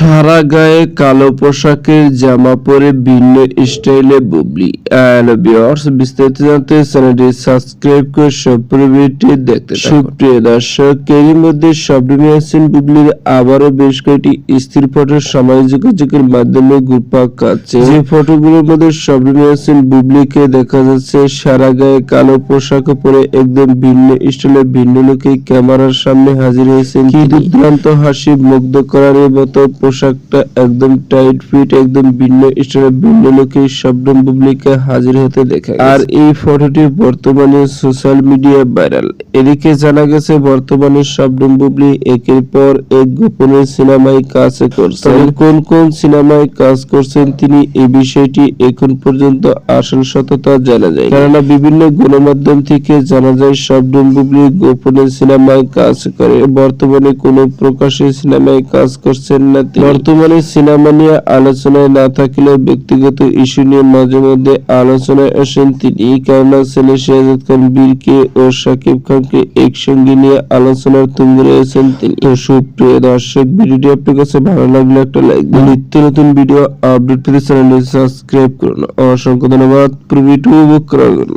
সারা গায়ে কালো পোশাকের জামা পরে ভিন্ন স্টাইলে বুবলি। হ্যালো ভিউয়ার্স বিস্তারিত জানতে চ্যানেলটি সাবস্ক্রাইব করে সম্পূর্ণ দেখতে সুপ্রিয় দর্শক এরই মধ্যে শবনমী হাসিন বুবলির আবারও বেশ কয়েকটি স্থির ফটো সামাজিক যোগাযোগের মাধ্যমে ঘুরপাক খাচ্ছে যে ফটোগুলোর মধ্যে শবনমী হাসিন বুবলিকে দেখা যাচ্ছে সারা গায়ে কালো পোশাক পরে একদম ভিন্ন স্টাইলে ভিন্ন লোকে ক্যামেরার সামনে হাজির হয়েছেন। কি দুর্দান্ত হাসি মুগ্ধ করার মতো পোশাকটা একদম টাইট ফিট একদম ভিন্ন স্টাইলে ভিন্ন লোকে শবনম বুবলিকে হাজির হতে দেখা। আর এই ফটোটি বর্তমানে সোশ্যাল মিডিয়ায় ভাইরাল এদিকে জানা গেছে বর্তমানে শবনম বুবলি একের পর এক গোপনে সিনেমায় কাজ করছেন কোন কোন সিনেমায় কাজ করছেন তিনি এই বিষয়টি এখন পর্যন্ত আসল সততা জানা যায় কেননা বিভিন্ন গণমাধ্যম থেকে জানা যায় শবনম বুবলি গোপনে সিনেমায় কাজ করে বর্তমানে কোনো প্রকাশ্যে সিনেমায় কাজ করছেন না। বর্তমানে সিনেমা নিয়ে আলোচনায় না থাকলেও ব্যক্তিগত ইস্যু নিয়ে মাঝে মধ্যে আলোচনায় আসেন তিনি। কেননা ছেলে শাহজাদ খান বীরকে ও শাকিব খানকে একসঙ্গে নিয়ে আলোচনার তুঙ্গে রয়েছেন তিনি। সুপ্রিয় দর্শক, ভিডিওটি আপনার কাছে ভালো লাগলে একটা লাইক নিত্য নতুন ভিডিও আপডেট পেতে চ্যানেলটি সাবস্ক্রাইব করুন। অসংখ্য ধন্যবাদ। পুরো ভিডিও উপভোগ করার জন্য।